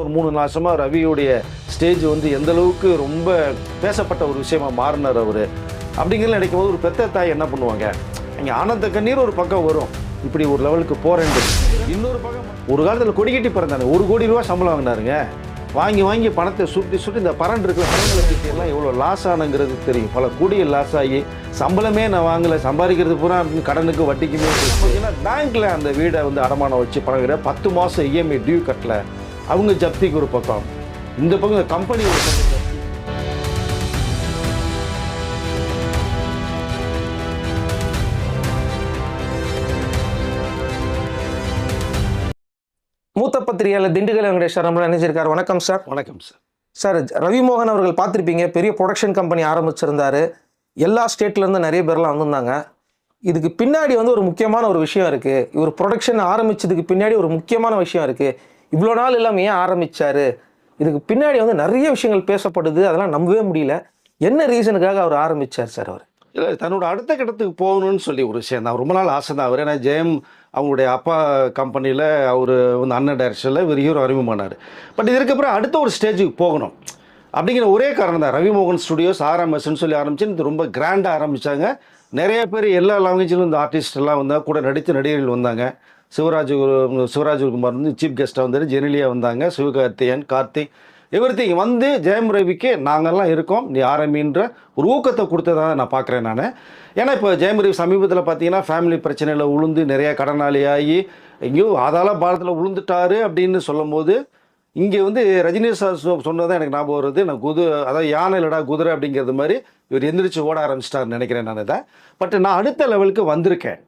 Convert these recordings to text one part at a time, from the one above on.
ஒரு மூணு மாசமா ரவியுடைய ஸ்டேஜ் வந்து எந்த அளவுக்கு ரொம்ப பேசப்பட்ட ஒரு விஷயமா மாறினார் அவர். அப்படிங்கிறது நினைக்கும் போது ஒரு பெத்த தாய் என்ன பண்ணுவாங்க? இங்கே ஆனந்த கண்ணீர் ஒரு பக்கம் வரும். இப்படி ஒரு லெவலுக்கு போறேன்ட்டு இன்னொரு பக்கம் ஒரு காலத்தில் கொடிக்கட்டி பிறந்தாங்க. ஒரு கோடி ரூபா சம்பளம் வாங்கினாருங்க. வாங்கி வாங்கி பணத்தை சுட்டி சுட்டி இந்த பரண்ட் இருக்கிற பணங்களை பற்றி எல்லாம் எவ்வளோ லாஸ் ஆனுங்கிறது தெரியும். பல கூடிய லாஸ் ஆகி சம்பளமே நான் வாங்கலை. சம்பாதிக்கிறது பூரா கடனுக்கு வட்டிக்குமே. ஏன்னா பேங்க்கில் அந்த வீடை வந்து அடமானம் வச்சு பணம் பத்து மாதம் இஎம்ஐ டியூ கட்டலை. அவங்க ஜப்திக்கு ஒரு பக்கம். இந்த பக்கம் இந்த கம்பெனி ஒரு பக்கம். மூத்த பத்திரிகையாளர் திண்டுக்கல் வெங்கடேஷ் நம்மள நினைச்சிருக்காரு வணக்கம் சார் வணக்கம் சார் சார் ரவிமோகன் அவர்கள் பார்த்துருப்பீங்க. பெரிய ப்ரொடக்ஷன் கம்பெனி ஆரம்பிச்சிருந்தாரு. எல்லா ஸ்டேட்லேருந்து நிறைய பேர்லாம் வந்திருந்தாங்க. இதுக்கு பின்னாடி வந்து ஒரு முக்கியமான ஒரு விஷயம் இருக்குது இவர் ப்ரொடக்ஷன் ஆரம்பிச்சதுக்கு பின்னாடி ஒரு முக்கியமான விஷயம் இருக்குது இவ்வளோ நாள் இல்லாமல் ஏன் ஆரம்பித்தார் இதுக்கு பின்னாடி வந்து நிறைய விஷயங்கள் பேசப்படுது அதெல்லாம் நம்பவே முடியல. என்ன ரீசனுக்காக அவர் ஆரம்பித்தார் சார் அவர்? இல்லை தன்னோட அடுத்த கட்டத்துக்கு போகணும்னு சொல்லி ஒரு விஷயம் தான். ரொம்ப நாள் ஆசை தான் அவர். ஏன்னா ஜெயம் அவங்களுடைய அப்பா கம்பெனியில் அவர் வந்து அண்ணன் டைரக்ஷனில் இவர் ஹீரோ அறிமுகமானார் பட் இதுக்கப்புறம் அடுத்த ஒரு ஸ்டேஜுக்கு போகணும். அப்படிங்கிற ஒரே காரணம் தான். ரவிமோகன் ஸ்டுடியோஸ் ஆர்எம்எஸ்ன்னு சொல்லி ஆரம்பிச்சு இது ரொம்ப கிராண்டாக ஆரம்பித்தாங்க நிறைய பேர் எல்லா லாங்குவேஜிலும் இந்த ஆர்டிஸ்ட் எல்லாம் வந்தால் கூட நடித்த நடிகர்கள் வந்தாங்க. சிவராஜ் குரு- சிவராஜ் குமார் வந்து சீஃப் கெஸ்ட்டாக வந்தார். ஜெனிலியா வந்தாங்க. சிவகார்த்தியன் கார்த்திக் எவ்ரிதிங் வந்து ஜெயம் ரவிக்கு நாங்கள்லாம் இருக்கோம். நீ ஆரம்பின்ற ஒரு ஊக்கத்தை கொடுத்ததாக நான் பார்க்குறேன் நான். ஏன்னா இப்போ ஜெயம் ரவி சமீபத்தில் பார்த்தீங்கன்னா ஃபேமிலி பிரச்சனையில் உளுந்து நிறைய கடனாளியாகி எங்கேயோ அதால பாரத்தில் விழுந்துட்டாரு அப்படின்னு சொல்லும்போது இங்கே வந்து ரஜினி சார் சொ- சொன்னதான் எனக்கு ஞாபகம் வருது. நான் குது அதாவது யானை இல்லடா குதிரை அப்படிங்கிறது மாதிரி இவர் எந்திரிச்சு ஓட ஆரம்பிச்சிட்டாருன்னு நினைக்கிறேன் நான் இதை. பட் நான் அடுத்த லெவலுக்கு வந்திருக்கேன்.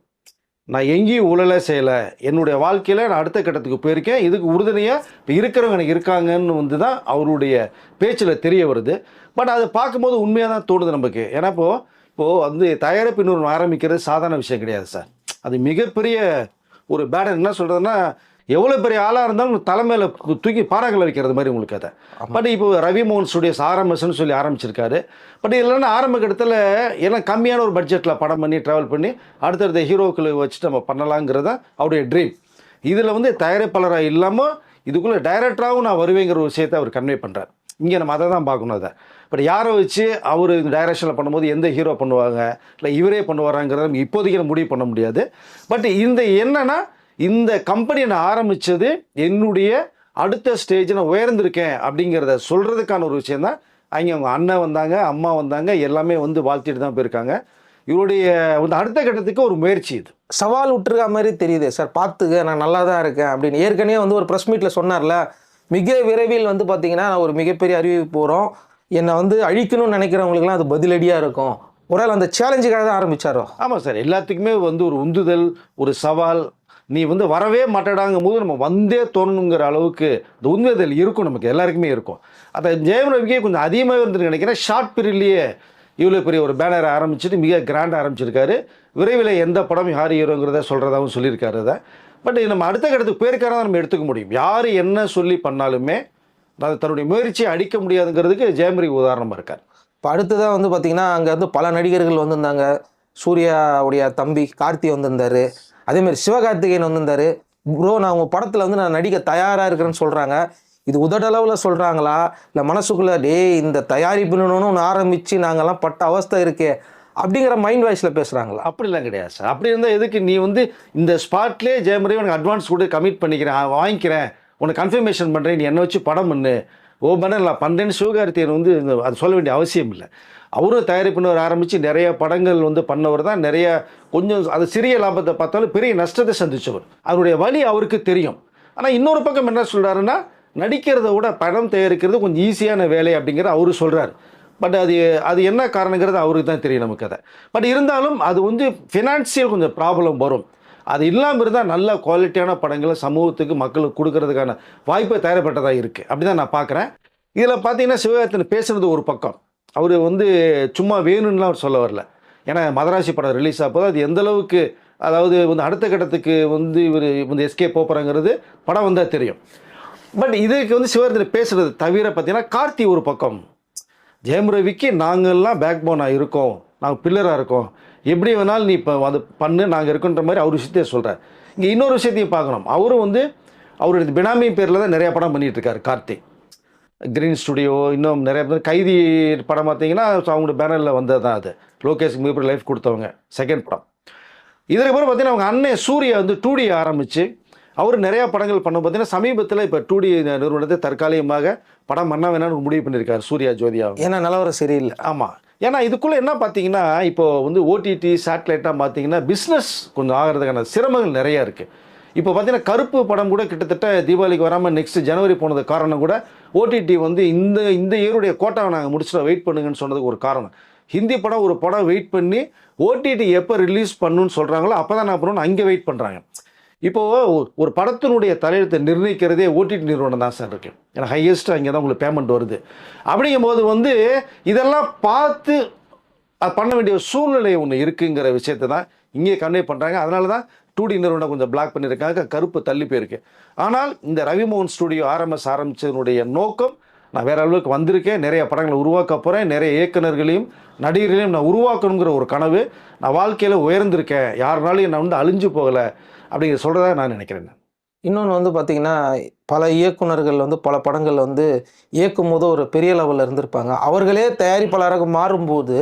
நான் எங்கேயும் உழலை செய்யலை. என்னுடைய வாழ்க்கையில் நான் அடுத்த கட்டத்துக்கு போயிருக்கேன். இதுக்கு உறுதுணையாக இப்போ இருக்கிறவங்க எனக்கு இருக்காங்கன்னு வந்து தான் அவருடைய பேச்சில் தெரிய வருது. பட் அதை பார்க்கும்போது உண்மையாக தான் தோணுது நமக்கு. ஏன்னா இப்போது இப்போது வந்து தயாரிப்பு நிறுவனம் ஆரம்பிக்கிறது சாதாரண விஷயம் கிடையாது சார். அது மிகப்பெரிய ஒரு பேடன் என்ன சொல்கிறதுன்னா எவ்வளோ பெரிய ஆளாக இருந்தாலும் தலைமையில் தூக்கி பாறாங்கல்ல வைக்கிறது மாதிரி உங்களுக்கு அதை பட் இப்போ ரவி மோகன் ஸ்டுடியோஸ் ஆரம்பிச்சுன்னு சொல்லி ஆரம்பிச்சிருக்காரு. பட் இல்லைன்னா ஆரம்ப கட்டத்தில் எல்லாம் கம்மியான ஒரு பட்ஜெட்டில் படம் பண்ணி ட்ராவல் பண்ணி அடுத்தடுத்த ஹீரோக்களை வச்சுட்டு நம்ம பண்ணலாங்கிறது தான் அவருடைய ட்ரீம் இதில் வந்து தயாரிப்பாளராக இல்லாமல் இதுக்குள்ளே டைரக்டராகவும் நான் வருவேங்கிற ஒரு விஷயத்தை அவர் கன்வே பண்ணுறார் இங்கே நம்ம அதை தான் பார்க்கணும் அதை. பட் யாரை வச்சு அவர் இந்த டைரக்ஷனில் பண்ணும்போது எந்த ஹீரோ பண்ணுவாங்க? இல்லை இவரே பண்ணுவாராங்கிறத இப்போதைக்கு நம்ம முடிவு பண்ண முடியாது. பட் இந்த என்னன்னா இந்த கம்பெனியை நான் ஆரம்பித்தது என்னுடைய அடுத்த ஸ்டேஜ் நான் உயர்ந்திருக்கேன் அப்படிங்கிறத சொல்கிறதுக்கான ஒரு விஷயம் தான் அங்கே அவங்க அண்ணன் வந்தாங்க அம்மா வந்தாங்க எல்லாமே வந்து வாழ்த்திட்டு தான் போயிருக்காங்க. இவருடைய வந்து அடுத்த கட்டத்துக்கு ஒரு முயற்சி இது. சவால் விட்டுருக்க மாதிரி தெரியுது சார் பார்த்துக்க நான் நல்லா தான் இருக்கேன் அப்படின்னு. ஏற்கனவே வந்து ஒரு ப்ரெஸ் மீட்டில் சொன்னார்ல மிக விரைவில் வந்து பார்த்தீங்கன்னா நான் ஒரு மிகப்பெரிய அறிவிப்பு போகிறோம் என்னை வந்து அழிக்கணும்னு நினைக்கிறவங்களுக்குலாம் அது பதிலடியாக இருக்கும். ஒரு அந்த சேலஞ்சுக்காக தான் ஆரம்பிச்சாரோ? ஆமாம் சார். எல்லாத்துக்குமே வந்து ஒரு உந்துதல் ஒரு சவால் நீ வந்து வரவே மாட்டடாங்கும் போது நம்ம வந்தே தோணுங்கிற அளவுக்கு இந்த உந்துதல் இருக்கும் நமக்கு எல்லாருக்குமே இருக்கும். அதை ஜெயம் ரவிக்கே கொஞ்சம் அதிகமாக இருந்துட்டு நினைக்கிறேன். ஷார்ட் பீரியட்லேயே இவ்வளோ பெரிய ஒரு பேனர் ஆரம்பிச்சுட்டு மிக கிராண்டாக ஆரம்பிச்சிருக்காரு. விரைவில் எந்த படம் யார் ஹீரோங்கிறத சொல்கிறதாகவும் சொல்லியிருக்காரு அதை. பட் நம்ம அடுத்த கட்டத்துக்கு போயிருக்காரா நம்ம எடுத்துக்க முடியும். யார் என்ன சொல்லி பண்ணாலுமே அது தன்னுடைய முயற்சியை அடிக்க முடியாதுங்கிறதுக்கு ஜெயம் ரவி உதாரணமாக இருக்கார். இப்போ அடுத்ததாக வந்து பார்த்திங்கன்னா அங்கே வந்து பல நடிகர்கள் வந்திருந்தாங்க. சூர்யாவுடைய தம்பி கார்த்தி வந்திருந்தாரு. அதேமாதிரி சிவகார்த்திகேயன் வந்திருந்தாரு. ப்ரோ நான் உங்கள் படத்தில் வந்து நான் நடிக்க தயாராக இருக்கிறேன்னு சொல்கிறாங்க இது உதடளவில் சொல்கிறாங்களா இல்லை மனசுக்குள்ளே டேய் இந்த தயாரிப்பு ஒன்று ஆரம்பித்து நாங்கள்லாம் பட்ட அவஸ்தை இருக்கே. அப்படிங்கிற மைண்ட் வாய்ஸில் பேசுகிறாங்களா அப்படிலாம் கிடையாது சார் அப்படி இருந்தால் எதுக்கு நீ வந்து இந்த ஸ்பாட்லேயே ஜெயமரி உனக்கு அட்வான்ஸ் கொடு கமிட் பண்ணிக்கிறேன் வாங்கிக்கிறேன். உன்னை கன்ஃபர்மேஷன் பண்ணுறேன் நீ என்னை வச்சு படம் பண்ணு. ஓ பண்ண நான் பண்ணுறேன்னு சிவகார்த்தியன் வந்து அது சொல்ல வேண்டிய அவசியம் இல்லை. அவரும் தயாரிப்பினர் ஆரம்பித்து நிறைய படங்கள் வந்து பண்ணவர் தான். நிறைய கொஞ்சம் அது சிறிய லாபத்தை பார்த்தாலும் பெரிய நஷ்டத்தை சந்தித்தவர் அவருடைய வழி அவருக்கு தெரியும். ஆனால் இன்னொரு பக்கம் என்ன சொல்கிறாருன்னா நடிக்கிறத விட படம் தயாரிக்கிறது கொஞ்சம் ஈஸியான வேலை அப்படிங்கிற அவரு சொல்கிறார் பட் அது அது என்ன காரணங்கிறது அவருக்கு தான் தெரியும் நமக்கு அதை. பட் இருந்தாலும் அது வந்து ஃபினான்சியல் கொஞ்சம் ப்ராப்ளம் வரும். அது இல்லாமல் இருந்தால் நல்ல குவாலிட்டியான படங்களை சமூகத்துக்கு மக்களுக்கு கொடுக்கறதுக்கான வாய்ப்பு தயாரப்பட்டதாக இருக்குது அப்படி தான் நான் பார்க்குறேன் இதில் பார்த்தீங்கன்னா சிவகார்த்தன் பேசுனது ஒரு பக்கம். அவர் வந்து சும்மா வேணும்னுலாம் அவர் சொல்ல வரல. ஏன்னா மதராசி படம் ரிலீஸ் ஆகும்போது அது எந்த அளவுக்கு அதாவது வந்து அடுத்த கட்டத்துக்கு வந்து இவர் வந்து எஸ்கே போகிறாங்கிறது படம் வந்தால் தெரியும். பட் இதுக்கு வந்து சிவகார்த்தன் பேசுகிறது தவிர பார்த்தீங்கன்னா கார்த்தி ஒரு பக்கம். ஜெயம் ரவிக்கு நாங்கள்லாம் பேக் போனாக இருக்கோம். நாங்கள் பில்லராக இருக்கோம். எப்படி வேணாலும் நீ இப்போ அது பண்ணு நாங்கள் இருக்கோன்ற மாதிரி அவர் விஷயத்தையே சொல்கிறார் இங்கே இன்னொரு விஷயத்தையும் பார்க்கணும். அவரும் வந்து அவருடைய பினாமி பேரில் தான் நிறைய படம் பண்ணிட்டு இருக்காரு கார்த்திக் கிரீன் ஸ்டுடியோ இன்னும் நிறைய பேர் கைதி படம் பார்த்தீங்கன்னா அவங்களோட பேனரில் வந்தது தான் அது. லோகேஷ்க்கு மிகப்பெரிய லைஃப் கொடுத்தவங்க செகண்ட் படம். இதற்கு பிறகு பார்த்தீங்கன்னா அவங்க அண்ணன் சூர்யா வந்து டூடி ஆரம்பித்து அவர் நிறையா படங்கள் பண்ண பார்த்தீங்கன்னா சமீபத்தில் இப்போ டூடி நிறுவனத்தை தற்காலிகமாக படம் பண்ண வேணாம்னு முடிவு பண்ணியிருக்காரு சூர்யா ஜோதியா. ஏன்னா நிலவரம் சரியில்லை ஆமாம் ஏன்னா இதுக்குள்ளே என்ன பார்த்தீங்கன்னா இப்போ வந்து ஓடிடி சேட்டலைட்டாக பார்த்தீங்கன்னா பிஸ்னஸ் கொஞ்சம் ஆகிறதுக்கான சிரமங்கள் நிறையா இருக்குது இப்போ பார்த்தீங்கன்னா கருப்பு படம் கூட கிட்டத்தட்ட தீபாவளிக்கு வராமல் நெக்ஸ்ட் ஜனவரி போனது காரணம் கூட ஓடிடி வந்து இந்த இந்த இயருடைய கோட்டாவை நாங்கள் முடிச்சுட்டு வெயிட் பண்ணுங்கன்னு சொன்னதுக்கு ஒரு காரணம். ஹிந்தி படம் ஒரு படம் வெயிட் பண்ணி ஓடிடி எப்போ ரிலீஸ் பண்ணுன்னு சொல்கிறாங்களோ அப்போ தான் நான் பண்ணணும் அங்கே வெயிட் பண்ணுறாங்க இப்போது ஒரு படத்தினுடைய தலையெழுத்தை நிர்ணயிக்கிறதே ஓடிடி நிறுவனம் தான் சார் இருக்கு. ஏன்னா ஹையஸ்ட்டாக அங்கே தான் உங்களுக்கு பேமெண்ட் வருது. அப்படிங்கும்போது வந்து இதெல்லாம் பார்த்து அது பண்ண வேண்டிய சூழ்நிலை ஒன்று இருக்குங்கிற விஷயத்தை தான் இங்கே கன்வே பண்ணுறாங்க அதனால தான் டூ டி நிறுவனம் கொஞ்சம் பிளாக் பண்ணியிருக்காங்க. கருப்பு தள்ளி போயிருக்கு. ஆனால் இந்த ரவிமோகன் ஸ்டுடியோ ஆர்எம்எஸ் ஆரம்பித்ததனுடைய நோக்கம் நான் வேற அளவுக்கு வந்திருக்கேன். நிறைய படங்களை உருவாக்க போகிறேன் நிறைய இயக்குனர்களையும் நடிகர்களையும் நான் உருவாக்கணுங்கிற ஒரு கனவு நான் வாழ்க்கையில் உயர்ந்திருக்கேன். யாருனாலையும் நான் வந்து அழிஞ்சு போகலை. அப்படிங்கிற சொல்கிறதா நான் நினைக்கிறேன். இன்னொன்று வந்து பார்த்தீங்கன்னா பல இயக்குனர்கள் வந்து பல படங்கள் வந்து இயக்கும் போது ஒரு பெரிய லெவலில் இருந்திருப்பாங்க. அவர்களே தயாரிப்பாளராக மாறும்போது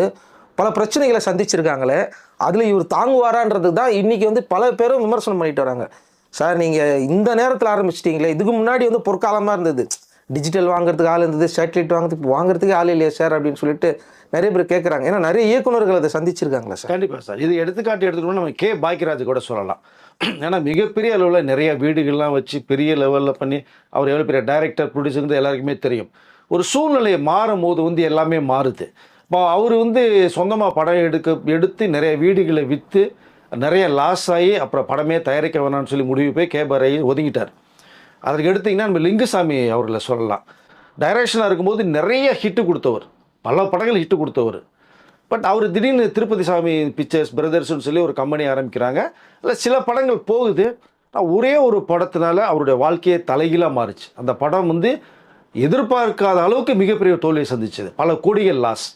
பல பிரச்சனைகளை சந்திச்சிருக்காங்களே அதில் இவர் தாங்குவாரான்றது தான் இன்றைக்கி வந்து பல பேரும் விமர்சனம் பண்ணிட்டு வராங்க. சார் நீங்கள் இந்த நேரத்தில் ஆரம்பிச்சிட்டிங்களே இதுக்கு முன்னாடி வந்து பொற்காலமாக இருந்தது. டிஜிட்டல் வாங்குறதுக்கு ஆள் இருந்தது சேட்டலைட் வாங்குறதுக்கு வாங்குறதுக்கு ஆள் இல்லையா சார் அப்படின்னு சொல்லிட்டு நிறைய பேர் கேட்குறாங்க ஏன்னா நிறைய இயக்குனர்கள் அதை சந்திச்சிருக்காங்களா சார். கண்டிப்பாக சார். இது எடுத்துக்காட்டு எடுத்துக்கணும் நம்ம கே. பாக்கியராஜ் கூட சொல்லலாம். ஏன்னா மிகப்பெரிய அளவில் நிறைய வீடுகள்லாம் வச்சு பெரிய லெவலில் பண்ணி அவர் எவ்வளோ பெரிய டைரக்டர் ப்ரொடியூசர் எல்லாருக்குமே தெரியும். ஒரு சூழ்நிலையை மாறும் போது வந்து எல்லாமே மாறுது. இப்போ அவர் வந்து சொந்தமாக படம் எடுக்க எடுத்து நிறைய வீடுகளை விற்று நிறைய லாஸ் ஆகி அப்புறம் படமே தயாரிக்க வேணாம்னு சொல்லி முடிவு போய் கேபரை ஒதுங்கிட்டார். அதற்கு எடுத்திங்கன்னா நம்ம லிங்குசாமி அவர்களை சொல்லலாம். டைரக்ஷனாக இருக்கும்போது நிறைய ஹிட்டு கொடுத்தவர். பல படங்கள் ஹிட்டு கொடுத்தவர். பட் அவர் திடீர்னு திருப்பதி சாமி பிக்சர்ஸ் பிரதர்ஸ்னு சொல்லி ஒரு கம்பெனி ஆரம்பிக்கிறாங்க. இல்லை சில படங்கள் போகுது. ஒரே ஒரு படத்தினால அவருடைய வாழ்க்கையே தலைகீழாக மாறுச்சு. அந்த படம் வந்து எதிர்பார்க்காத அளவுக்கு மிகப்பெரிய தோல்வியை சந்திச்சது. பல கோடிகள் லாஸ்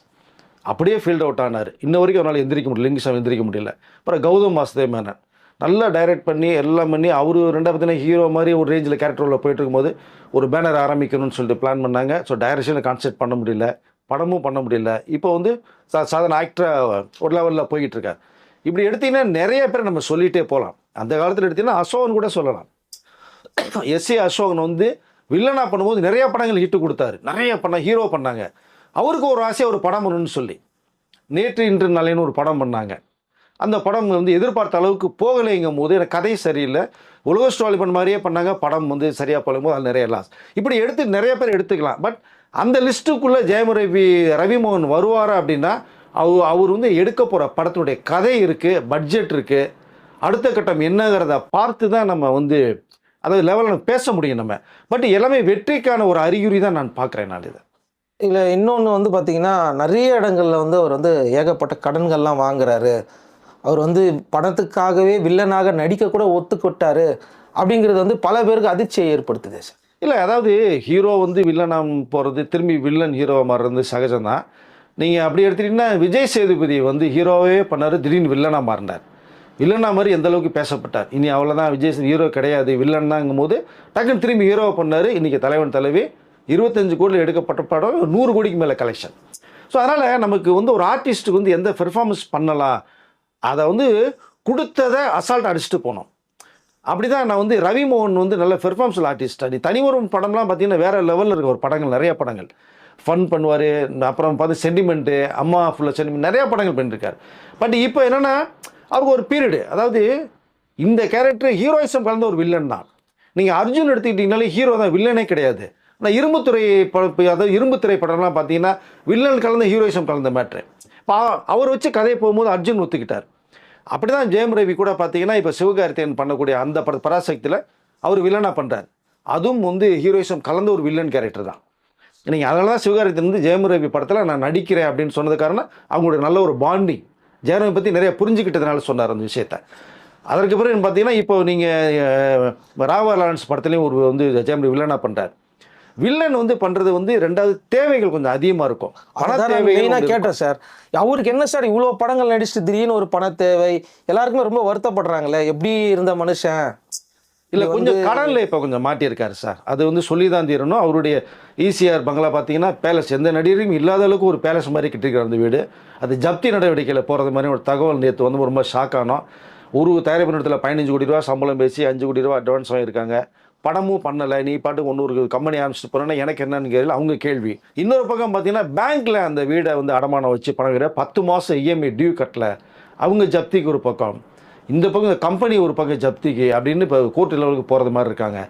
அப்படியே ஃபீல்ட் அவுட் ஆனார். இன்ன வரைக்கும் அவரால் எந்திரிக்க முடியல. லிங்குசாமி எந்திரிக்க முடியல. அப்புறம் கௌதம் வாசுதேவ் மேனன் நல்லா டைரக்ட் பண்ணி எல்லாம் பண்ணி அவர் ரெண்டாவது பார்த்தீங்கன்னா ஹீரோ மாதிரி ஒரு ரேஞ்சில் கேரக்டர் உள்ள போயிட்டு இருக்கும்போது ஒரு பேனர் ஆரம்பிக்கணும்னு சொல்லிட்டு பிளான் பண்ணாங்க. ஸோ டைரக்ஷனை கான்சென்ட் பண்ண முடியல. படமும் பண்ண முடியல. இப்போ வந்து சா சாதாரண ஆக்டராக ஒரு லெவலில் போய்கிட்டு இருக்கார் இப்படி எடுத்தீங்கன்னா நிறைய பேர் நம்ம சொல்லிகிட்டே போகலாம். அந்த காலத்தில் எடுத்தீங்கன்னா அசோகன் கூட சொல்லலாம். எஸ்ஏ அசோகன் வந்து வில்லனாக பண்ணும்போது நிறைய படங்கள் ஹிட்டு கொடுத்தாரு. நிறைய பண்ண ஹீரோ பண்ணாங்க. அவருக்கு ஒரு ஆசையாக ஒரு படம் பண்ணணும்னு சொல்லி. நேற்று இன்று நாளைன்னு ஒரு படம் பண்ணாங்க. அந்த படம் வந்து எதிர்பார்த்த அளவுக்கு போகலைங்கும் போது எனக்கு கதை சரியில்லை. உலக ஸ்டாலிபன் மாதிரியே பண்ணாங்க. படம் வந்து சரியாக போகும்போது அது நிறைய லாஸ் இப்படி எடுத்து நிறைய பேர் எடுத்துக்கலாம். பட் அந்த லிஸ்ட்டுக்குள்ளே ஜெயம் ரவி ரவிமோகன் வருவாரா அப்படின்னா அவர் அவர் வந்து எடுக்க போகிற படத்தினுடைய கதை இருக்குது பட்ஜெட் இருக்குது அடுத்த கட்டம் என்னங்கிறத பார்த்து தான் நம்ம வந்து அதாவது லெவலில் பேச முடியும் நம்ம. பட் எல்லாமே வெற்றிக்கான ஒரு அறிகுறி தான் நான் பார்க்குறேன் நான் இதை. இதில் இன்னொன்று வந்து பார்த்தீங்கன்னா நிறைய இடங்களில் வந்து அவர் வந்து ஏகப்பட்ட கடன்கள்லாம் வாங்குறாரு. அவர் வந்து பணத்துக்காகவே வில்லனாக நடிக்க கூட ஒத்துக்கிட்டாரு. அப்படிங்கிறது வந்து பல பேருக்கு அதிர்ச்சியை ஏற்படுத்துது சார். இல்லை அதாவது ஹீரோ வந்து வில்லனாக போகிறது திரும்பி வில்லன் ஹீரோவாக மாறுறது சகஜம்தான் நீங்கள் அப்படி எடுத்துட்டீங்கன்னா விஜய் சேதுபதி வந்து ஹீரோவே பண்ணார் திடீர்னு வில்லனாக மாறினார். வில்லனா மாதிரி எந்த அளவுக்கு பேசப்பட்டார்? இனி அவ்வளோதான் விஜய் ஹீரோ கிடையாது வில்லன் தாங்கும் போது டக்குன்னு திரும்பி ஹீரோவை பண்ணார் இன்றைக்கி தலைவன் தலைவி. இருபத்தஞ்சு கோடியில் எடுக்கப்பட்ட படம் நூறு கோடிக்கு மேலே கலெக்ஷன் ஸோ அதனால் நமக்கு வந்து ஒரு ஆர்டிஸ்ட்டுக்கு வந்து எந்த பெர்ஃபார்மன்ஸ் பண்ணலாம் அதை வந்து கொடுத்ததை அசால்ட் அடிச்சுட்டு போனோம். அப்படி தான் நான் வந்து ரவி மோகன் வந்து நல்ல பெர்ஃபார்மன்ஸ் ஆர்டிஸ்ட் நீ தனிவரும் படம்லாம் பார்த்தீங்கன்னா வேறு லெவலில் இருக்க ஒரு படங்கள் நிறைய படங்கள். ஃபன் பண்ணுவார் அப்புறம் பார்த்து சென்டிமெண்ட்டு அம்மா ஃபுல்லாக சென்டிமெண்ட் நிறையா படங்கள் பண்ணியிருக்கார் பட் இப்போ என்னென்னா அவருக்கு ஒரு பீரியடு அதாவது இந்த கேரக்டர் ஹீரோயிசம் கலந்த ஒரு வில்லன் தான். நீங்கள் அர்ஜுன் எடுத்துக்கிட்டிங்கனாலே ஹீரோ தான் வில்லனே கிடையாது. ஆனால் இரும்புத்துறை படம் அதாவது இரும்பு திரைப்படம்லாம் பார்த்தீங்கன்னா வில்லன் கலந்த ஹீரோயிசம் கலந்த மேட்ரு இப்போ அவர் வச்சு கதையை போகும்போது அர்ஜுன் ஒத்துக்கிட்டார். அப்படி தான் ஜெயம் ரவி கூட பார்த்தீங்கன்னா இப்போ சிவகார்த்தியன் பண்ணக்கூடிய அந்த பட பராசக்தியில் அவர் வில்லனாக பண்ணுறார் அதுவும் வந்து ஹீரோயிசம் கலந்த ஒரு வில்லன் கேரக்டர் தான். நீங்கள் அதனால தான் சிவகார்த்தியன் வந்து ஜெயம் ரவி படத்தில் நான் நடிக்கிறேன் அப்படின்னு சொன்னது காரணம் அவங்களுடைய நல்ல ஒரு பாண்டிங் ஜெயரவி ரவி பற்றி நிறைய புரிஞ்சுக்கிட்டதுனால சொன்னார் அந்த விஷயத்த. அதற்கு பிறகு பார்த்தீங்கன்னா இப்போ நீங்கள் ராவா லாரன்ஸ் படத்துலேயும் ஒரு வந்து ஜெயம் ரவி வில்லனாக பண்ணுறார் வில்லன் வந்து பண்ணுறது வந்து ரெண்டாவது தேவைகள் கொஞ்சம் அதிகமாக இருக்கும். பண தேவைகள். கேட்டேன் சார். அவருக்கு என்ன சார் இவ்வளோ படங்கள் நடிச்சுட்டு திடீர்னு ஒரு பண தேவை? எல்லாருக்குமே ரொம்ப வருத்தப்படுறாங்களே எப்படி இருந்த மனுஷன்? இல்லை கொஞ்சம் கடனில் இப்போ கொஞ்சம் மாட்டியிருக்காரு சார். அது வந்து சொல்லி தான் தீரணும். அவருடைய ஈசிஆர் பங்களா பார்த்தீங்கன்னா பேலஸ் எந்த நடிகரும் இல்லாத அளவுக்கு ஒரு பேலஸ் மாதிரி கட்டிருக்காரு அந்த வீடு. அது ஜப்தி நடவடிக்கையில் போகிறது மாதிரி ஒரு தகவல் நேற்று வந்து ரொம்ப ஷாக் ஆனோம். ஒரு தயாரிப்பு நிறுவனத்தில் பதினஞ்சு கோடி ரூபா சம்பளம் பேசி அஞ்சு கோடி ரூபா அட்வான்ஸ் வாங்கியிருக்காங்க. பணமும் பண்ணலை நீ பாட்டு ஒன்று ஒரு கம்பெனி ஆரம்பிச்சுட்டு போறேன்னா எனக்கு என்னன்னு கேள்வி அவங்க கேள்வி. இன்னொரு பக்கம் பார்த்தீங்கன்னா பேங்க்கில் அந்த வீடை வந்து அடமானம் வச்சு பணம் வைக்கிற பத்து மாதம் இஎம்ஐ டியூ கட்டல. அவங்க ஜப்திக்கு ஒரு பக்கம். இந்த பக்கம் இந்த கம்பெனி ஒரு பக்கம் ஜப்திக்கு அப்படின்னு இப்போ கோர்ட் லெவலுக்கு போகிறது மாதிரி இருக்காங்க.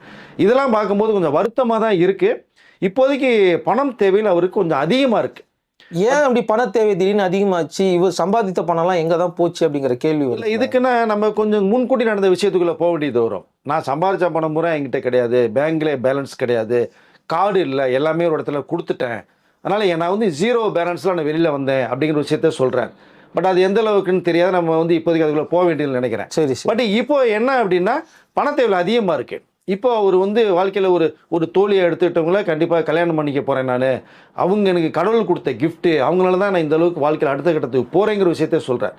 இதெல்லாம் பார்க்கும்போது கொஞ்சம் வருத்தமாக தான் இருக்குது இப்போதைக்கு பணம் தேவையில் அவருக்கு கொஞ்சம் அதிகமாக இருக்குது ஏன் அப்படி பண தேவை திடீர்னு அதிகமாச்சு? இவர் சம்பாதித்த பணம்லாம் எங்க தான் போச்சு அப்படிங்கிற கேள்வி இல்லை இதுக்குன்னா நம்ம கொஞ்சம் முன்கூட்டி நடந்த விஷயத்துக்குள்ளே போக வேண்டியது வரும். நான் சம்பாரிச்ச பணம் பூரா என்கிட்ட கிடையாது. பேங்க்ல பேலன்ஸ் கிடையாது. கார்டு இல்லை எல்லாமே ஒரு இடத்துல கொடுத்துட்டேன். அதனால் நான் வந்து ஜீரோ பேலன்ஸில் நான் வெளியில் வந்தேன் அப்படிங்கிற விஷயத்த சொல்கிறேன் பட் அது எந்த அளவுக்குன்னு தெரியாது. நம்ம வந்து இப்போதைக்கு அதுக்குள்ளே போக வேண்டியதுன்னு நினைக்கிறேன். சரி பட் இப்போ என்ன அப்படின்னா பணத்தேவை அதிகமாக இருக்கு. இப்போ அவர் வந்து வாழ்க்கையில் ஒரு ஒரு தோழியை எடுத்துக்கிட்டவங்கள கண்டிப்பாக கல்யாணம் பண்ணிக்க போகிறேன் நான். அவங்க எனக்கு கடவுள் கொடுத்த கிஃப்ட்டு அவங்களால தான் நான் இந்த அளவுக்கு வாழ்க்கையில் அடுத்த கட்டத்துக்கு போகிறேங்கிற விஷயத்த சொல்கிறேன்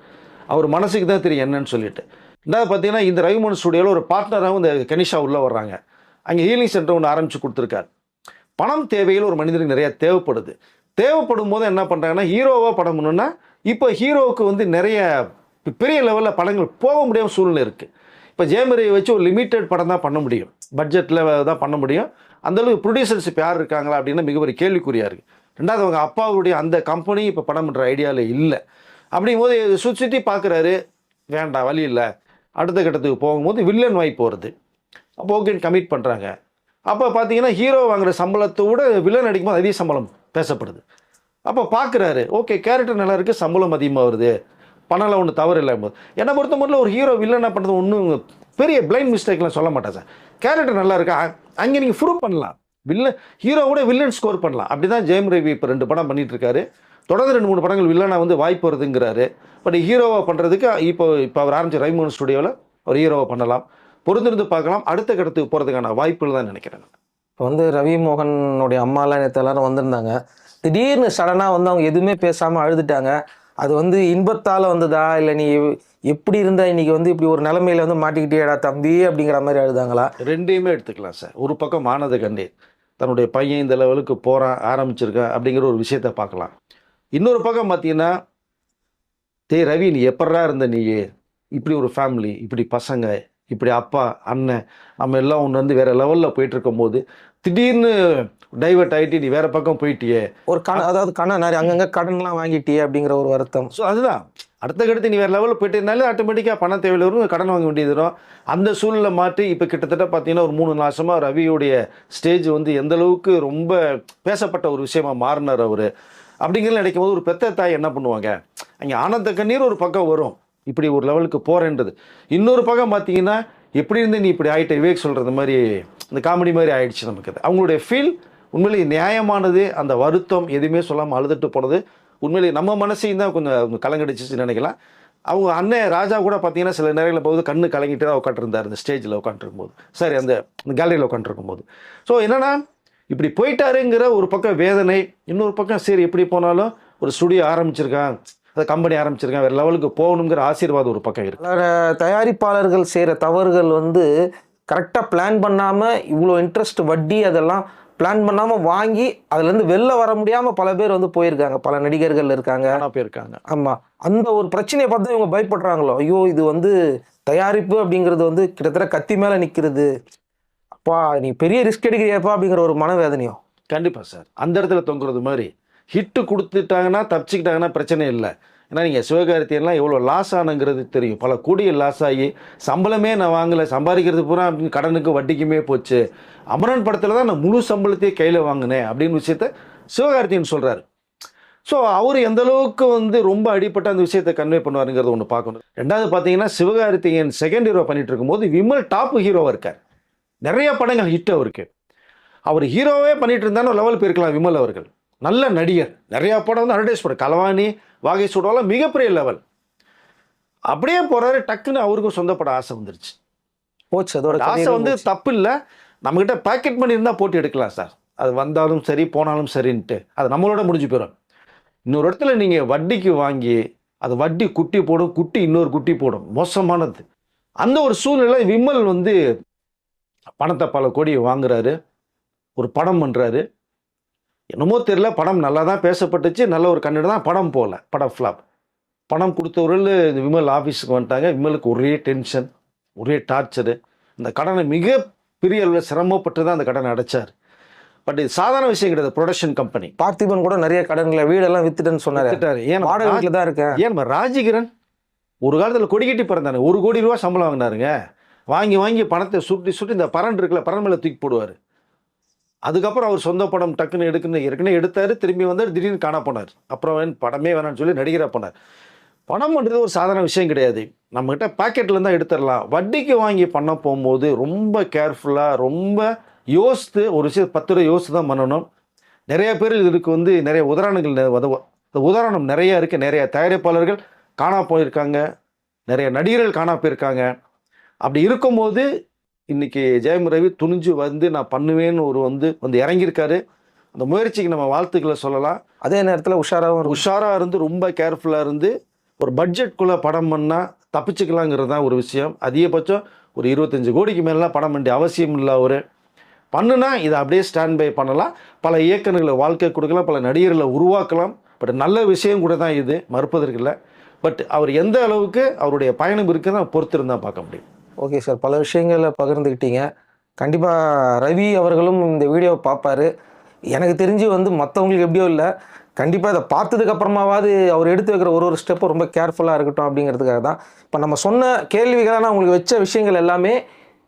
அவர் மனசுக்கு தான் தெரியும் என்னன்னு சொல்லிட்டு. ரெண்டாவது பார்த்தீங்கன்னா இந்த ரவிமோகன் ஸ்டுடியோவில் ஒரு பார்ட்னராகவும் இந்த கனிஷா உள்ளே வர்றாங்க. அங்கே ஹீலிங் சென்டர் ஒன்று ஆரம்பித்து கொடுத்துருக்காரு. பணம் தேவையில் ஒரு மனிதனுக்கு நிறையா தேவைப்படுது. தேவைப்படும் போது என்ன பண்ணுறாங்கன்னா ஹீரோவாக படம் பண்ணுன்னா இப்போ ஹீரோவுக்கு வந்து நிறைய பெரிய லெவலில் படங்கள் போக முடியாத சூழ்நிலை இருக்குது இப்போ ஜெயமரியை வச்சு ஒரு லிமிட்டெட் படம் தான் பண்ண முடியும். பட்ஜெட்டில் தான் பண்ண முடியும். அந்தளவுக்கு ப்ரொடியூசர்ஸ் இப்போ யார் இருக்காங்களா அப்படின்னா மிகப்பெரிய கேள்விக்குறியாக இருக்குது ரெண்டாவது அவங்க அப்பாவுடைய அந்த கம்பெனி இப்போ படம் பண்ணுற ஐடியாவில் இல்லை. அப்படிங்கும்போது சுற்றி சுற்றி பார்க்குறாரு வேண்டாம் வழி இல்லை. அடுத்த கட்டத்துக்கு போகும்போது வில்லன் வாய்ப்பு வருது அப்போ ஓகே கமிட் பண்ணுறாங்க அப்போ பார்த்தீங்கன்னா ஹீரோ வாங்குகிற சம்பளத்தை விட வில்லன் அடிக்கும்போது அதிக சம்பளம் பேசப்படுது. அப்போ பார்க்குறாரு ஓகே கேரக்டர் நல்லா இருக்குது சம்பளம் அதிகமாக வருது. பண்ணலாம் ஒன்றும் தவறு இல்லை போது என்னை பொறுத்த மட்டும் ஒரு ஹீரோ வில்லன் பண்ணுறது ஒன்றும் பெரிய பிளைண்ட் மிஸ்டேக்லாம் சொல்ல மாட்டேன் சார். கேரக்டர் நல்லா இருக்கா? அங்கே நீங்கள் ப்ரூவ் பண்ணலாம். வில்லன் ஹீரோவோட வில்லன் ஸ்கோர் பண்ணலாம். அப்படி தான் ஜெயம் ரவி இப்போ ரெண்டு படம் பண்ணிட்டு இருக்காரு தொடர்ந்து ரெண்டு மூணு படங்கள் வில்லனாக வந்து வாய்ப்பு வருதுங்கிறாரு. பட் ஹீரோவை பண்ணுறதுக்கு இப்போ இப்போ அவர் ஆரம்பிச்ச ரவிமோகன் ஸ்டுடியோவில் ஒரு ஹீரோவை பண்ணலாம். பொருந்திருந்து பார்க்கலாம். அடுத்த கட்டத்துக்கு போகிறதுக்கான வாய்ப்புகள் தான் நினைக்கிறேன். இப்போ வந்து ரவி மோகனுடைய அம்மாலாம் நேற்று எல்லாரும் வந்திருந்தாங்க. திடீர்னு சடனாக வந்து அவங்க எதுவுமே பேசாமல் அழுதுட்டாங்க. அது வந்து இன்பத்தால் வந்ததா? இல்லை நீ எப்படி இருந்தா இன்றைக்கி வந்து இப்படி ஒரு நிலமையில வந்து மாட்டிக்கிட்டேடா தம்பி? அப்படிங்கிற மாதிரி எழுதாங்களா ரெண்டையுமே எடுத்துக்கலாம் சார். ஒரு பக்கம் ஆனது கண்டே. தன்னுடைய பையன் இந்த லெவலுக்கு போகிறான் ஆரம்பிச்சிருக்கான் அப்படிங்கிற ஒரு விஷயத்த பார்க்கலாம். இன்னொரு பக்கம் பார்த்தீங்கன்னா தே ரவி நீ எப்படா இருந்த நீ? இப்படி ஒரு ஃபேமிலி இப்படி பசங்க இப்படி அப்பா அண்ணன் நம்ம எல்லாம் ஒன்று வந்து வேறு லெவலில் போயிட்டு இருக்கும்போது திடீர்னு டைவர்ட் ஆகிட்டு நீ வேற பக்கம் போயிட்டியே. ஒரு கடன் அதாவது கடன் நிறைய அங்கங்கே கடன்லாம் வாங்கிட்டியே அப்படிங்கிற ஒரு வருத்தம். ஸோ அதுதான். அடுத்த கடுத்து நீ வேறு லெவலில் போயிட்டதுனாலே ஆட்டோமேட்டிக்காக பணம் தேவையில் வரும் கடன் வாங்க வேண்டியது வரும். அந்த சூழ்நிலை மாற்றி இப்போ கிட்டத்தட்ட பார்த்தீங்கன்னா ஒரு மூணு மாசமா ரவியுடைய ஸ்டேஜ் வந்து எந்த அளவுக்கு ரொம்ப பேசப்பட்ட ஒரு விஷயமா மாறினார் அவர். அப்படிங்கிறது நினைக்கும் போது ஒரு பெத்த தாய் என்ன பண்ணுவாங்க? அங்கே ஆனந்த கண்ணீர் ஒரு பக்கம் வரும். இப்படி ஒரு லெவலுக்கு போகிறேன்றது இன்னொரு பக்கம் பார்த்தீங்கன்னா எப்படி இருந்து நீ இப்படி ஆகிட்ட விவேக் சொல்கிறது மாதிரி இந்த காமெடி மாதிரி ஆயிடுச்சு நமக்கு அது. அவங்களுடைய ஃபீல் உண்மையிலேயே நியாயமானது அந்த வருத்தம் எதுவுமே சொல்லாமல் அழுதுட்டு போனது. உண்மையிலேயே நம்ம மனசையும் தான் கொஞ்சம் கலங்கடிச்சிச்சு நினைக்கலாம். அவங்க அண்ணன் ராஜா கூட பார்த்தீங்கன்னா சில நேரங்களில் போகுது கண்ணு கலங்கிட்டு தான் உட்காந்துருந்தார் இந்த ஸ்டேஜில் உட்காந்துருக்கும் போது சரி அந்த கேலரியில் உட்காந்துருக்கும் போது ஸோ என்னன்னா இப்படி போயிட்டாருங்கிற ஒரு பக்கம் வேதனை இன்னொரு பக்கம் சரி எப்படி போனாலும் ஒரு ஸ்டுடியோ ஆரம்பிச்சிருக்கான். அந்த கம்பெனி ஆரம்பிச்சிருக்கான் வேறு லெவலுக்கு போகணுங்கிற ஆசீர்வாதம் ஒரு பக்கம் இருக்கு. வேற தயாரிப்பாளர்கள் செய்கிற தவறுகள் வந்து கரெக்டாக பிளான் பண்ணாமல் இவ்வளோ இன்ட்ரெஸ்ட் வட்டி அதெல்லாம் பிளான் பண்ணாமல் வாங்கி அதுலேருந்து வெளில வர முடியாமல் பல பேர் வந்து போயிருக்காங்க. பல நடிகர்கள் இருக்காங்க. போயிருக்காங்க. ஆமாம் அந்த ஒரு பிரச்சனையை பார்த்து இவங்க பயப்படுறாங்களோ ஐயோ இது வந்து தயாரிப்பு அப்படிங்கிறது வந்து கிட்டத்தட்ட கத்தி மேலே நிற்கிறது அப்பா நீ பெரிய ரிஸ்க் எடுக்கிறியாப்பா அப்படிங்கிற ஒரு மனவேதனையும் கண்டிப்பாக சார். அந்த இடத்துல தொங்குறது மாதிரி ஹிட்டு கொடுத்துட்டாங்கன்னா தப்பிச்சுக்கிட்டாங்கன்னா பிரச்சனை இல்லை. ஏன்னா நீங்கள் சிவகார்த்தியெல்லாம் எவ்வளோ லாஸ் ஆனுங்கிறது தெரியும். பல கூடிய லாஸ் ஆகி சம்பளமே நான் வாங்கலை சம்பாதிக்கிறது பூரா அப்படின்னு கடனுக்கு வட்டிக்குமே போச்சு. அமரன் படத்தில் தான் நான் முழு சம்பளத்தையே கையில் வாங்கினேன் அப்படின்னு விஷயத்த சிவகார்த்தியன் சொல்கிறாரு ஸோ அவர் எந்த அளவுக்கு வந்து ரொம்ப அடிப்பட்ட அந்த விஷயத்தை கன்வே பண்ணுவாருங்கிறத ஒன்று பார்க்கணும். ரெண்டாவது பார்த்தீங்கன்னா சிவகார்த்திகேயன் செகண்ட் ஹீரோ பண்ணிட்டு இருக்கும்போது விமல் டாப் ஹீரோவாக இருக்கார். நிறைய படங்கள் ஹிட் அவருக்கு. அவர் ஹீரோவே பண்ணிட்டு இருந்தாலும் லெவல் போயிருக்கலாம் விமல் அவர்கள். நல்ல நடிகர். நிறையா படம் வந்து அட்வர்டைஸ் படம் கலவாணி வாகை சூடாலாம் மிகப்பெரிய லெவல் அப்படியே போறாரு டக்குன்னு அவருக்கும் சொந்த படம் ஆசை வந்துருச்சு. போச்சு. அதோட ஆசை வந்து. தப்பு இல்லை நம்மக்கிட்ட பேக்கெட் பண்ணி இருந்தால் போட்டு எடுக்கலாம் சார் அது வந்தாலும் சரி போனாலும் சரின்ட்டு. அது நம்மளோட முடிஞ்சு போயிடும் இன்னொரு இடத்துல நீங்கள் வட்டிக்கு வாங்கி அது வட்டி குட்டி போடும் குட்டி இன்னொரு குட்டி போடும். மோசமானது. அந்த ஒரு சூழ்நிலை விமல் வந்து பணத்தை பல கோடி வாங்குறாரு. ஒரு படம் பண்ணுறாரு என்னமோ தெரியல படம் நல்லா தான் பேசப்பட்டுச்சு நல்ல ஒரு கண்ணீடு தான் படம் போகல படம் ஃப்ளாப் பணம் கொடுத்தவர்கள் இந்த விமல் ஆஃபீஸுக்கு வந்துட்டாங்க விமலுக்கு ஒரே டென்ஷன் ஒரே டார்ச்சரு இந்த கடனை மிக பெரிய அளவில் சிரமப்பட்டு தான் அந்த கடனை அடைச்சார். பட் இது சாதாரண விஷயம் கிடையாது ப்ரொடக்ஷன் கம்பெனி பார்த்திபன் கூட நிறைய கடன்களை வீடெல்லாம் வித்துட்டேன்னு சொன்னாரு. ஏன் வாடகை வீட்டில் தான் இருக்கேன். ஏன் நம்ம ராஜகிரண் ஒரு காலத்தில் கொடி கட்டி பிறந்தானே ஒரு கோடி ரூபா சம்பளம் வாங்கினாருங்க. வாங்கி வாங்கி பணத்தை சுட்டி சுட்டி இந்த பரன் இருக்குல்ல பரன் மேலே தூக்கி போடுவார். அதுக்கப்புறம் அவர் சொந்த படம் டக்குன்னு எடுக்குன்னு ஏற்கனவே எடுத்தார் திரும்பி வந்தார் திடீர்னு காண போனார். அப்புறம் படமே வேணாம்னு சொல்லி நடிகராக போனார். பணம்ன்றது ஒரு சாதாரண விஷயம் கிடையாது. நம்மக்கிட்ட பாக்கெட்டில் இருந்தால் எடுத்துடலாம். வட்டிக்கு வாங்கி பண்ண போகும்போது ரொம்ப கேர்ஃபுல்லாக ரொம்ப யோசித்து ஒரு விஷயம் பத்து ரூபா யோசித்து தான் பண்ணணும். நிறைய பேர் இதுக்கு வந்து நிறைய உதாரணங்கள் உதவ உதாரணம் நிறைய இருக்குது நிறைய தயாரிப்பாளர்கள் காணா போயிருக்காங்க. நிறைய நடிகர்கள் காணா போயிருக்காங்க. அப்படி இருக்கும்போது இன்னைக்கு ஜெயம் ரவி துணிஞ்சு வந்து நான் பண்ணுவேன்னு ஒரு வந்து வந்து இறங்கியிருக்காரு. அந்த முயற்சிக்கு நம்ம வாழ்த்துக்களை சொல்லலாம். அதே நேரத்தில் உஷாராகவும் உஷாராக இருந்து ரொம்ப கேர்ஃபுல்லாக இருந்து ஒரு பட்ஜெட்குள்ளே படம் பண்ணால் தப்பிச்சுக்கலாங்கிறது தான் ஒரு விஷயம். அதிகபட்சம் ஒரு இருபத்தஞ்சு கோடிக்கு மேலாம் படம் வேண்டிய அவசியம் இல்லை ஒரு பண்ணுனா இதை அப்படியே ஸ்டாண்ட் பை பண்ணலாம். பல இயக்குநர்களை வாழ்க்கை கொடுக்கலாம் பல நடிகர்களை உருவாக்கலாம். பட் நல்ல விஷயம் கூட தான் இது மறுப்பதற்கு இல்லை. பட் அவர் எந்த அளவுக்கு அவருடைய பயணம் இருக்குன்னு பொறுத்திருந்தா பார்க்க முடியும். ஓகே சார் பல விஷயங்களை பகிர்ந்துக்கிட்டீங்க கண்டிப்பாக ரவி அவர்களும் இந்த வீடியோவை பார்ப்பாரு எனக்கு தெரிஞ்சு வந்து மற்றவங்களுக்கு எப்படியோ இல்லை கண்டிப்பாக இதை பார்த்ததுக்கு அப்புறமாவது அவர் எடுத்து வைக்கிற ஒரு ஒரு ஸ்டெப்பும் ரொம்ப கேர்ஃபுல்லாக இருக்கட்டும் அப்படிங்கிறதுக்காக தான். இப்போ நம்ம சொன்ன கேள்விகளாக நான் உங்களுக்கு வச்ச விஷயங்கள் எல்லாமே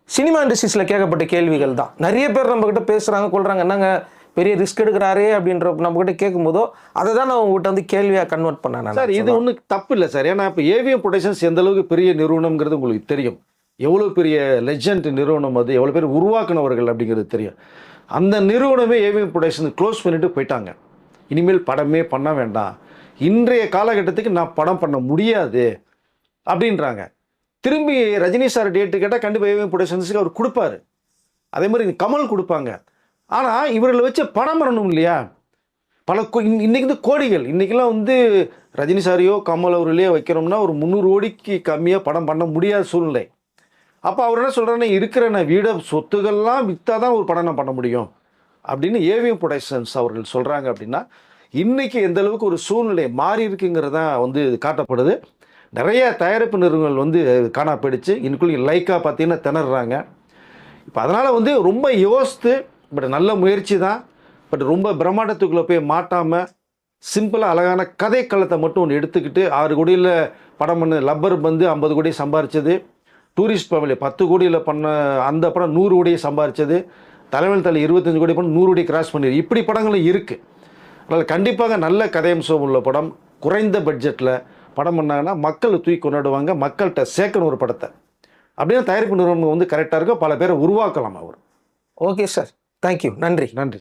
சினிமா இண்டஸ்ட்ரீஸில் கேட்கப்பட்ட கேள்விகள் தான். நிறைய பேர் நம்மக்கிட்ட பேசுகிறாங்க கொள்கிறாங்க என்னங்க பெரிய ரிஸ்க் எடுக்கிறாரே அப்படின்ற நம்மக்கிட்ட கேட்கும்போதோ அதை தான் நான் உங்ககிட்ட வந்து கேள்வியாக கன்வெர்ட் பண்ணேன் சார் இது ஒன்றும் தப்பு இல்லை சார். ஏன்னா இப்போ ஏவிஎம் ப்ரொடக்ஷன்ஸ் எந்த அளவுக்கு பெரிய நிறுவனம்ங்கிறது உங்களுக்கு தெரியும். எவ்வளோ பெரிய லெஜண்ட் நிறுவனம் அது எவ்வளோ பேர் உருவாக்குனவர்கள் அப்படிங்கிறது தெரியும். அந்த நிறுவனமே ஏவிஎம் ப்ரொடக்ஷன் க்ளோஸ் பண்ணிட்டு போயிட்டாங்க. இனிமேல் படமே பண்ண வேண்டாம். இன்றைய காலகட்டத்துக்கு நான் படம் பண்ண முடியாது அப்படின்றாங்க. திரும்பி ரஜினி சார் டேட்டு கேட்டால் கண்டிப்பாக ஏவிஎம் ப்ரொடக்ஷன்ஸுக்கு அவர் கொடுப்பாரு. அதே மாதிரி கமல் கொடுப்பாங்க. ஆனால் இவர்களை வச்சு படம் பண்ணணும் இல்லையா? பல கோ- இன்ன- வந்து கோடிகள். இன்றைக்கெல்லாம் வந்து ரஜினி சாரியோ கமல் அவர்களையோ வைக்கிறோம்னா ஒரு முந்நூறு கோடிக்கு கம்மியாக படம் பண்ண முடியாத சூழ்நிலை. அப்போ அவர் என்ன சொல்கிறாருன்னா இருக்கிற நான் வீட சொத்துக்கள்லாம் விற்றா தான் ஒரு படம் நான் பண்ண முடியும். அப்படின்னு ஏவிஎம் ப்ரொடக்ஷன்ஸ் அவர்கள் சொல்கிறாங்க அப்படின்னா இன்றைக்கி எந்த அளவுக்கு ஒரு சூழ்நிலை மாறி இருக்குங்கிறது தான் வந்து காட்டப்படுது. நிறைய தயாரிப்பு நிறுவனங்கள் வந்து காணா போயிடுச்சு இன்னுக்குள்ள லைக்காக பார்த்தீங்கன்னா திணறாங்க. இப்போ அதனால் வந்து ரொம்ப யோசித்து பட் நல்ல முயற்சி தான். பட் ரொம்ப பிரம்மாண்டத்துக்குள்ளே போய் மாட்டாமல் சிம்பிளாக அழகான கதை களத்தை மட்டும் ஒன்று எடுத்துக்கிட்டு ஆறு கோடியில் படம் பண்ண லப்பர் வந்து ஐம்பது கோடி சம்பாரிச்சது. டூரிஸ்ட் ஃபேமிலி பத்து கோடியில் பண்ண அந்த படம் நூறு கோடியை சம்பாரிச்சது. தலைவன் தலை இருபத்தஞ்சு கோடி படம் நூறு கோடி கிராஸ் பண்ணி இப்படி படங்களும் இருக்குது அதனால் கண்டிப்பாக நல்ல கதையம்சம் உள்ள படம். குறைந்த பட்ஜெட்டில் படம் பண்ணாங்கன்னா மக்கள் தூக்கி கொண்டாடுவாங்க. மக்கள்கிட்ட சேர்க்கணும் ஒரு படத்தை. அப்படின்னா தயாரிப்பு நிறுவனம் வந்து கரெக்டாக இருக்கும் பல பேரை உருவாக்கலாம் அவர். ஓகே சார் தேங்க்யூ நன்றி. நன்றி.